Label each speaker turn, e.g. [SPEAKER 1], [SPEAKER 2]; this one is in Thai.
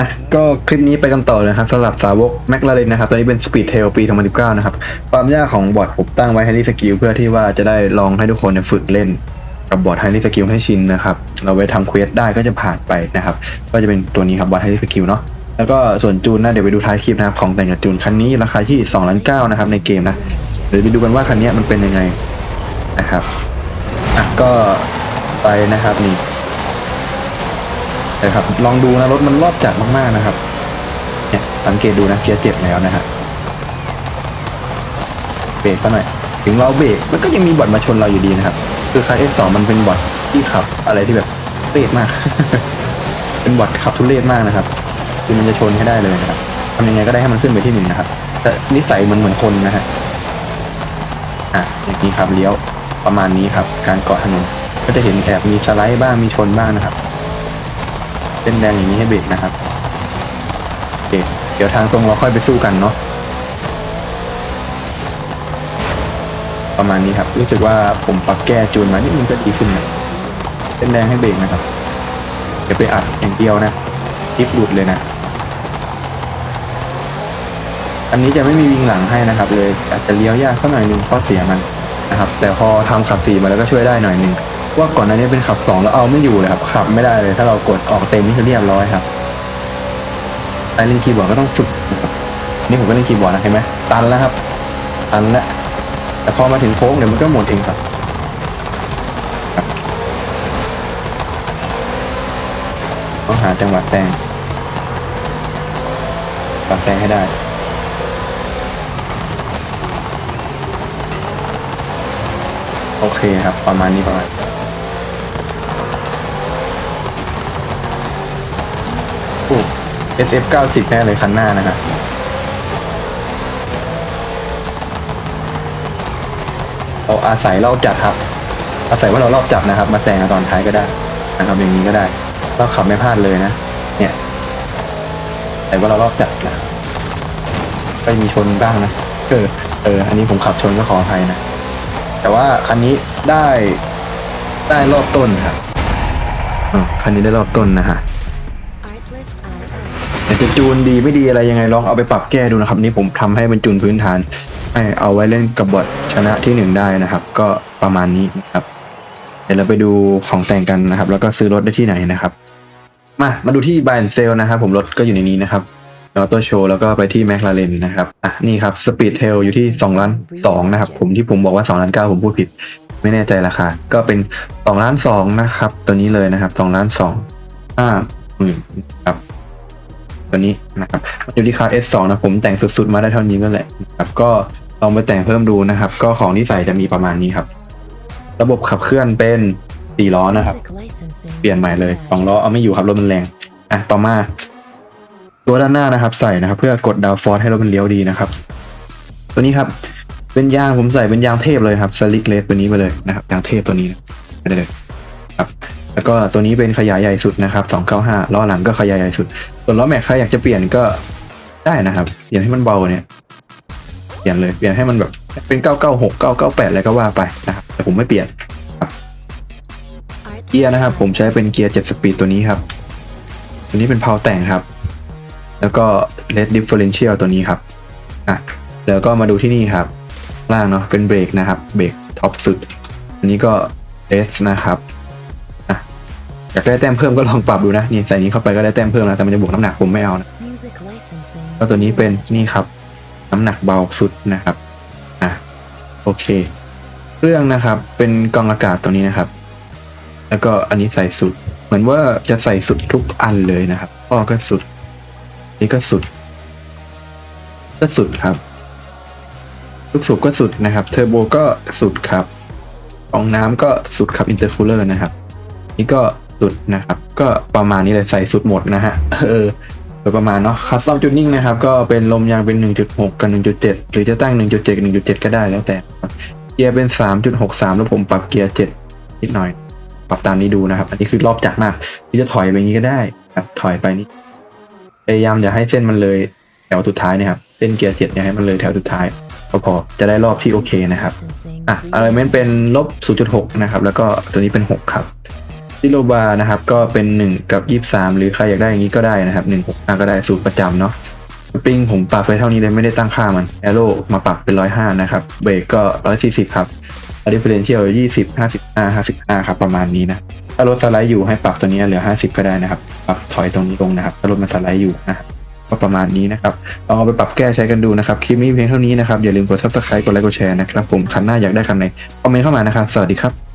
[SPEAKER 1] อะก็คลิปนี้ไปกันต่อเลยครับสำหรับสาวกแม l ลาเรนนะครับตอนนี้เป็น Speed Tail ปี2019 นะครับ ความยากของบอร์ดผมตั้งไว้ให้รีสกิลเพื่อที่ว่าจะได้ลองให้ทุกคนเนี่ยฝึกเล่น กับบอร์ดไฮรีสกิลให้ชินนะครับ เราไปทำเควสได้ก็จะผ่านไปนะครับ ก็จะเป็นตัวนี้ครับบอร์ดไฮรีสกิลเนาะแล้วก็ส่วนจูนนะเดี๋ยวไปดูท้ายคลิปนะครับของแต่งกับจูนคันนี้ราคาที่2ล้านเนะครับในเกมนะเดี๋ยวไปดูกันว่าคันนี้มันเป็นยังไงนะครับอะก็ไปนะครับนี่ นะครับ ลองดูนะรถมันรอบจัดมากๆนะครับ เนี่ยสังเกตดูนะเกียร์เจ็ดแล้วนะฮะเบรกก็หน่อย ถึงเราเบรกมันก็ยังมีบอทมาชนเราอยู่ดีนะครับ คือคัน S2 มันเป็นบอทที่ขับอะไรที่แบบเรศมาก เป็นบอทขับทุเรศมากนะครับ คือมันจะชนให้ได้เลยนะครับทำยังไงก็ได้ให้มันขึ้นไปที่หนึ่งนะครับ แต่นิสัยมือนเหมือนคนนะฮะอะอย่างนี้ครับเลี้ยวประมาณนี้ครับ การเกาะถนนก็จะเห็นแอบมีสไลด์บ้างมีชนบ้างนะครับ เป็นแดงอย่างนี้ให้เบรกนะครับโอเคเดี๋ยวทางตรงเราค่อยไปสู้กันเนาะประมาณนี้ครับ รู้สึกว่าผมปรับแก้จูนมานิดนึงก็ดีขึ้นนะเป็นแดงให้เบรกนะครับเดี๋ยวไปอัดอย่างเดียวนะคลิปหลุดเลยนะ อันนี้จะไม่มีวิงหลังให้นะครับ เลยอาจจะเลี้ยวยากสักหน่อยนึ่งข้อเสียมันนะครับ แต่พอทำขับสี่มาแล้วก็ช่วยได้หน่อยนึง ว่าก่อนหน้านี้เป็นขับสองแล้วเอาไม่อยู่เลยครับขับไม่ได้เลยถ้าเรากดออกเต็มนี่จะเรียบร้อยครับไอเล่นคีย์บอร์ดก็ต้องฝึกนะครับนี่ผมก็เล่นคีย์บอร์ดนะเห็นไหมตันแล้วครับ ตันแล้วแต่พอมาถึงโค้งเดี๋ยวมันก็หมดเองครับต้องหาจังหวะแซงปัดแซงให้ได้โอเคครับ ประมาณนี้ประมาณโอ้ SF 90แน่เลยคันหน้านะฮะเราอาศัยรอบจัดครับ อาศัยว่าเรารอบจับนะครับ มาแซงตอนท้ายก็ได้นะครับอย่างนี้ก็ได้เราขับไม่พลาดเลยนะ เนี่ยแต่ว่าเรารอบจัดนะก็มีชนบ้างนะเออเออ อันนี้ผมขับชนก็ขออภัยนะ แต่ว่าคันนี้ได้ได้รอบต้นครับอ่าคันนี้ได้รอบต้นนะฮะ แต่จะจูนดีไม่ดีอะไรยังไงลองเอาไปปรับแก้ดูนะครับ นี่ผมทำให้มันจูนพื้นฐานให้เอาไว้เล่นกับบอทชนะที่หนึ่งได้นะครับ ก็ประมาณนี้นะครับเดี๋ยวเราไปดูของแต่งกันนะครับ แล้วก็ซื้อรถได้ที่ไหนนะครับ มามาดูที่บ y เซลนะครับ ผมรถก็อยู่ในนี้นะครับออโต้โชว์แล้วก็ไปที่แม l ลาเรนนะครับอะนี่ครับสปีดเทลอยู่ที่2ล้าน2นะครับ ผมที่ผมบอกว่า2ล้าน9ผมพูดผิด ไม่แน่ใจราคาก็เป็น2ล้าน2นะครับ ตัวนี้เลยนะครับ2ล้าน2ห้าหมื่นครับ ตัวนี้นะครับอยู่ที่คา S2 นะผมแต่งสุดๆมาได้เท่านี้นั่นแหละนะครับก็ลองไปแต่งเพิ่มดูนะครับ ก็ของที่ใส่จะมีประมาณนี้ครับ ระบบขับเคลื่อนเป็นสี่ล้อนะครับ
[SPEAKER 2] Music licensing.
[SPEAKER 1] เปลี่ยนใหม่เลยสองล้อเอาไม่อยู่ครับรถมันแรงอะต่อมา ตัวด้านหน้านะครับ ใส่นะครับ เพื่อกดดาวฟอร์สให้รถมันเลี้ยวดีนะครับ ตัวนี้ครับเป็นยางผมใส่เป็นยางเทพเลยครับสลิกเลสตัวนี้ไปเลยนะครับยางเทพตัวนี้นะไปเลยครับ แล้วก็ตัวนี้เป็นขยายใหญ่สุดนะครับ 295ล้อหลังก็ขยายใหญ่สุด ส่วนล้อแม็กใครอยากจะเปลี่ยนก็ได้นะครับเปลี่ยนให้มันเบาเนี่ยเปลี่ยนเลยเปลี่ยนให้มันแบบเป็น 996 998อะไรก็ว่าไปนะครับแต่ผมไม่เปลี่ยนเกียร์นะครับ ผมใช้เป็นเกียร์7สปีดตัวนี้ครับ ตัวนี้เป็นเพาแต่งครับ แล้วก็ LED differential ตัวนี้ครับอะแล้วก็มาดูที่นี่ครับ ล่างเนาะเป็นเบรกนะครับเบรกท็อปสุด อันนี้ก็ S นะครับ อยากได้แต้มเพิ่มก็ลองปรับดูนะนี่ใส่นี้เข้าไปก็ได้แต้มเพิ่มนะแต่มันจะบวกน้ำหนักผมไม่เอานะ
[SPEAKER 2] Music licensing.
[SPEAKER 1] ก็ตัวนี้เป็นนี่ครับ น้ำหนักเบาสุดนะครับอะโอเคเครื่องนะครับเป็นกรองอากาศตัวนี้นะครับ แล้วก็อันนี้ใส่สุด เหมือนว่าจะใส่สุดทุกอันเลยนะครับพ่อก็สุด นี่ก็สุด ก็สุดครับลูกสูบก็สุดนะครับ เทอร์โบก็สุดครับกรองน้ำก็สุดครับ อินเตอร์คูลเลอร์นะครับ นี่ก็ สุดนะครับ ก็ประมาณนี้เลยใส่สุดหมดนะฮะเออโดยประมาณเนาะคัสตอมจูนนิ่งนะครับ ก็เป็นลมยางเป็น 1.6 กับ 1.7 หรือจะตั้ง 1.7 กับ 1.7 ก็ได้แล้วแต่ครับเกียร์เป็น 3.63 แล้วผมปรับเกียร์ 7 นิดหน่อย ปรับตามนี้ดูนะครับ อันนี้คือรอบจัดมากที่จะถอยไปอย่างนี้ก็ได้ครับถอยไปนี่พยายามอย่าให้เส้นมันเลยแถวสุดท้ายนะครับ เส้นเกียร์7อย่าให้มันเลยแถวสุดท้ายก็พอจะได้รอบที่โอเคนะครับ
[SPEAKER 2] Licensing.
[SPEAKER 1] อะอะไรเมนเป็นลบ 0.6 นะครับ แล้วก็ตัวนี้เป็น 6 ครับ ซิโลบาร์นะครับก็เป็น 1 กับ 23 หรือใครอยากได้อย่างนี้ก็ได้นะครับ1 6 5ก็ได้สูตรประจำเนาะสปริงผมปรับไปเท่านี้เลยไม่ได้ตั้งค่ามันแอโร่มาปรับเป็น 105 นะครับ เบรกก็ 140 ครับอะดิเฟเรนเชียล20 55 55 ครับ ประมาณนี้นะ ถ้ารถสไลด์อยู่ให้ปรับตัวนี้เหลือ 50 ก็ได้นะครับ ปรับถอยตรงนี้ลงนะครับ ถ้ารถมันสไลด์อยู่นะก็ประมาณนี้นะครับลองเอาไปปรับแก้ใช้กันดูนะครับ คลิปนี้เพียงเท่านี้นะครับ อย่าลืมกด subscribe กดไลค์กดแชร์นะครับ ผมคันหน้าอยากได้คันไหนคอมเมนต์เข้ามานะครับ สวัสดีครับ